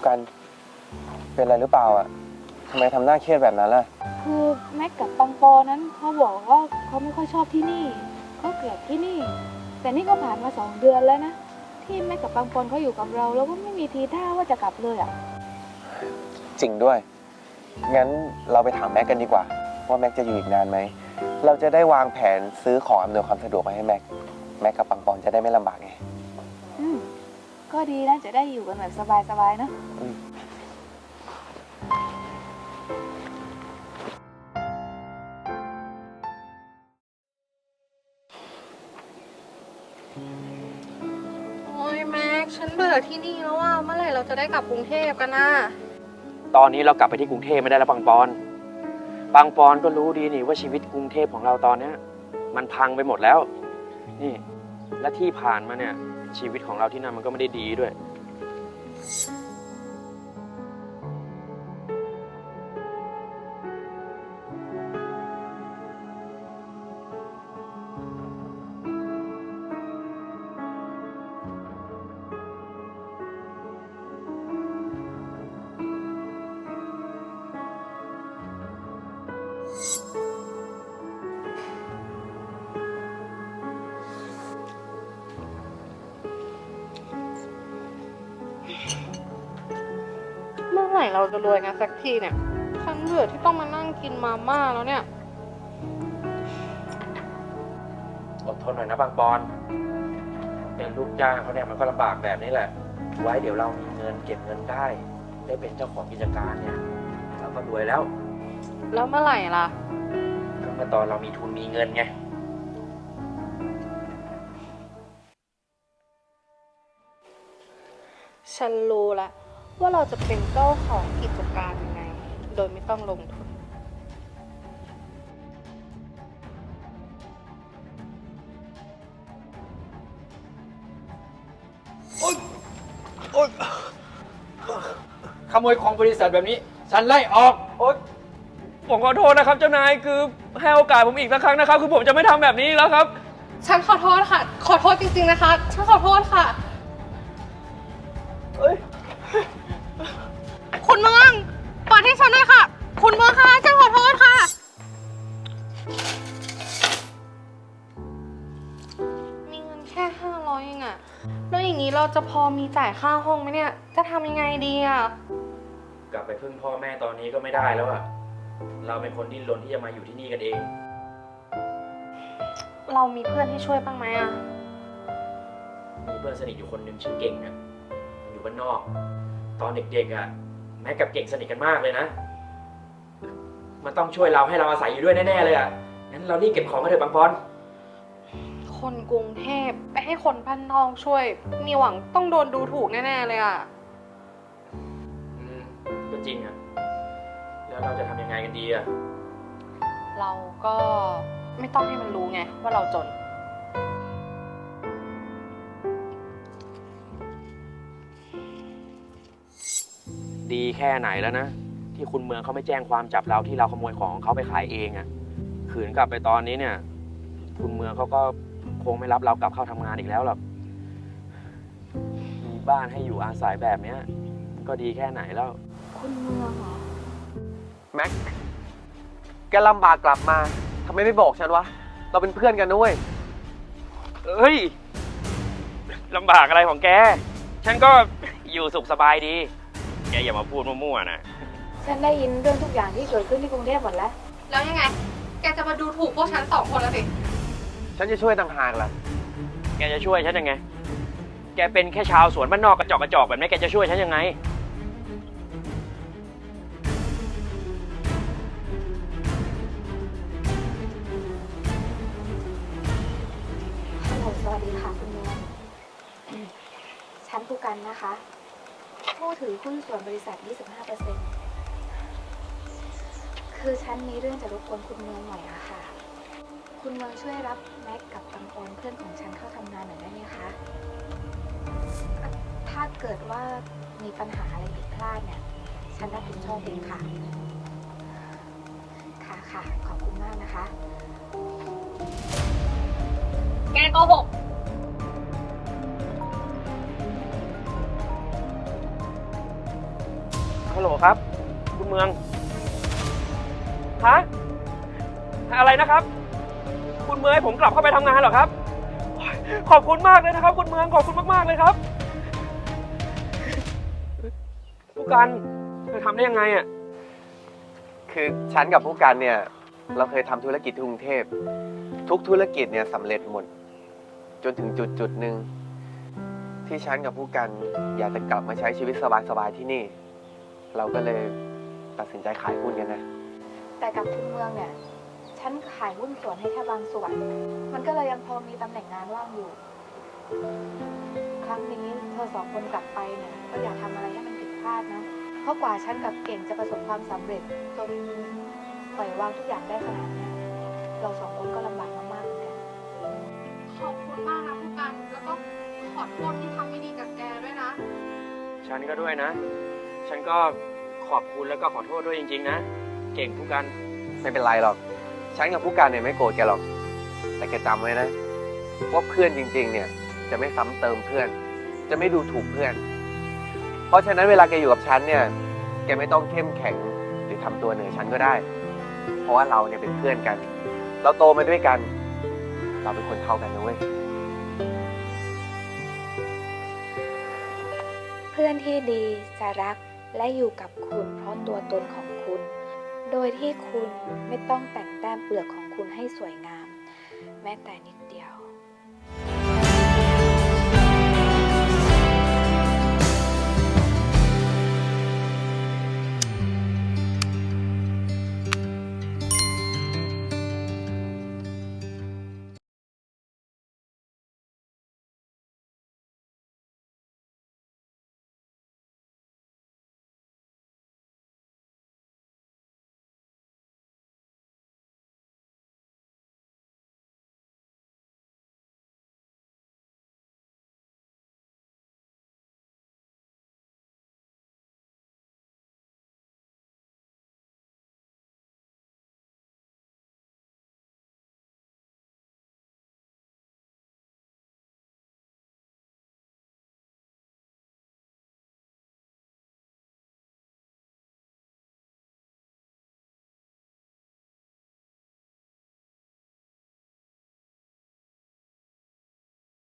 ผู้กัน เป็นอะไรหรือเปล่าอะทำไมทำหน้าเครียดแบบนั้นล่ะ คือแม็กกับปังปอนั้นเขาบอกว่าเขาไม่ค่อยชอบที่นี่เขาเกลียดที่นี่ แต่นี่ก็ผ่านมาสองเดือนแล้วนะที่แม็กกับปังปอนเขาอยู่กับเรา แล้วก็ไม่มีทีท่าว่าจะกลับเลยอะจริงด้วย งั้นเราไปถามแม็กกันดีกว่า ว่าแม็กจะอยู่อีกนานไหม เราจะได้วางแผนซื้อของอำนวยความสะดวกมาให้แม็ก แม็กกับปังปอนจะได้ไม่ลำบากไงอืม ก็ดีนะจะได้อยู่กันแบบสบายๆนะโอ้ยแม็ก ฉันเบื่อที่นี่แล้วว่าเมื่อไหร่เราจะได้กลับกรุงเทพกันนะตอนนี้เรากลับไปที่กรุงเทพไม่ได้แล้วปังปอนปังปอนก็รู้ดีนี่ว่าชีวิตกรุงเทพของเราตอนเนี้ยมันพังไปหมดแล้ว นี่ และที่ผ่านมาเนี่ย ชีวิตของเราที่นั่นมันก็ไม่ได้ดีด้วย ไหร่เราจะรวยกันสักทีเนี่ย ฉันเบื่อที่ต้องมานั่งกินมาม่าแล้วเนี่ย อดทนหน่อยนะบางปอน เป็นลูกจ้างเขาเนี่ยมันก็ลำบากแบบนี้แหละ ไว้เดี๋ยวเรามีเงินเก็บเงินได้ ได้เป็นเจ้าของกิจการเนี่ยเราก็รวยแล้วแล้วเมื่อไหร่ล่ะ ก็เมื่อตอนเรามีทุนมีเงินไง ฉันรู้แล้ว ว่าเราจะเป็นเจ้าของกิจการยังไง โดยไม่ต้องลงทุนขโมยของบริษัทแบบนี้ ฉันไล่ออก โอ๊ยผมขอโทษนะครับ เจ้านายคือให้โอกาสผมอีกสักครั้งนะครับ คือผมจะไม่ทำแบบนี้อีกแล้วครับ ฉันขอโทษค่ะ ขอโทษจริงๆนะคะ ฉันขอโทษค่ะ จะพอมีจ่ายค่าห้องไหมเนี่ย จะทำยังไงดีอะกลับไปพึ่งพ่อแม่ตอนนี้ก็ไม่ได้แล้วอะเราเป็นคนดิ้นรนที่จะมาอยู่ที่นี่กันเอง เรามีเพื่อนที่ช่วยบ้างไหมอะมีเพื่อนสนิทอยู่คนหนึ่งชื่อเก่งอะมันอยู่บ้านนอก ตอนเด็กๆอะแม้กับเก่งสนิทกันมากเลยนะ มันต้องช่วยเราให้เราอาศัยอยู่ด้วยแน่ๆเลยอะงั้นเรารีบเก็บของกันเถอะบางปอน คนกรุงเทพไปให้คนบ้านนอกช่วย มีหวังต้องโดนดูถูกแน่ๆเลยอะอืมก็จริงอะแล้วเราจะทำยังไงกันดีอะเราก็ไม่ต้องให้มันรู้ไงว่าเราจน ดีแค่ไหนแล้วนะ ที่คุณเมืองเขาไม่แจ้งความจับเราที่เราขโมยของของเขาไปขายเองอะขืนกลับไปตอนนี้เนี่ย คุณเมืองเขาก็ คงไม่รับเรากลับเข้าทำงานอีกแล้วหรอก มีบ้านให้อยู่อาศัยแบบเนี้ยมันก็ดีแค่ไหนแล้ว คุณเมืองเหรอ แม็ก แกลำบากกลับมาทำไมไม่บอกฉันวะ เราเป็นเพื่อนกันด้วยเฮ้ยลำบากอะไรของแก ฉันก็ อยู่สุขสบายดี แกอย่ามาพูดมั่วๆนะ ฉันได้ยินเรื่องทุกอย่างที่เกิดขึ้นที่กรุงเทพหมดแล้ว แล้วยังไง แกจะมาดูถูกพวกฉันสองคนแล้วสิ ฉันจะช่วยต่างหากล่ะ แกจะช่วยฉันยังไง แกเป็นแค่ชาวสวนบ้านนอกกระจอกกระจอกแบบนี้แกจะช่วยฉันยังไง ฮัลโหลสวัสดีค่ะคุณเมืองฉันผู้กันนะคะ ผู้ถือหุ้นส่วนบริษัท 25%คือฉันมีเรื่องจะรบกวนคุณเมืองหน่อยอะค่ะ คุณเมืองช่วยรับแม็กกับตังปอนเพื่อนของฉันเข้าทำงานหน่อยได้ไหมคะ ถ้าเกิดว่ามีปัญหาอะไรผิดพลาดเนี่ย ฉันรับผิดชอบเองค่ะ ค่ะค่ะ ขอบคุณมากนะคะ แกโกหกครับ คุณเมือง ฮะ อะไรนะครับ คุณเมืองให้ผมกลับเข้าไปทำงานเหรอครับ ขอบคุณมากเลยนะครับ คุณเมืองขอบคุณมากๆเลยครับ ผู้กันเธอทำได้ยังไงอะ คือฉันกับผู้กันเนี่ย เราเคยทำธุรกิจที่กรุงเทพ ทุกธุรกิจเนี่ยสำเร็จหมด จนถึงจุดจุดหนึ่งที่ฉันกับผู้กันอยากจะกลับมาใช้ชีวิตสบายๆที่นี่ เราก็เลยตัดสินใจขายหุ้นกันนะ แต่กับคุณเมืองเนี่ย ฉันขายหุ้นส่วนให้แค่บางส่วน มันก็เลยยังพอมีตำแหน่งงานว่างอยู่ ครั้งนี้เธอสองคนกลับไปเนี่ย ก็อย่าทำอะไรให้มันผิดพลาดนะ เพราะกว่าฉันกับเก่งจะประสบความสำเร็จจนปล่อยวางทุกอย่างได้ขนาดเนี้ยเราสองคนก็ลำบากมากๆเหมือนกัน ขอบคุณมากนะผู้กันแล้วก็ขอโทษที่ทำไม่ดีกับแกด้วยนะ ฉันก็ด้วยนะ ฉันก็ขอบคุณแล้วก็ขอโทษด้วยจริง ๆ นะ เก่งผู้กัน ไม่เป็นไรหรอก ฉันกับผู้กันเนี่ยไม่โกรธแกหรอก แต่แกจำไว้นะ ว่าเพื่อนจริง ๆ เนี่ย จะไม่ซ้ำเติมเพื่อน จะไม่ดูถูกเพื่อน เพราะฉะนั้นเวลาแกอยู่กับฉันเนี่ย แกไม่ต้องเข้มแข็งหรือทำตัวเหนือฉันก็ได้ เพราะว่าเราเนี่ยเป็นเพื่อนกัน เราโตมาด้วยกัน เราเป็นคนเท่ากันนะเว้ย เพื่อนที่ดีจะรักและอยู่กับคุณเพราะตัวตนของคุณ โดยที่คุณไม่ต้องแต่งแต้มเปลือกของคุณให้สวยงาม แม้แต่นิด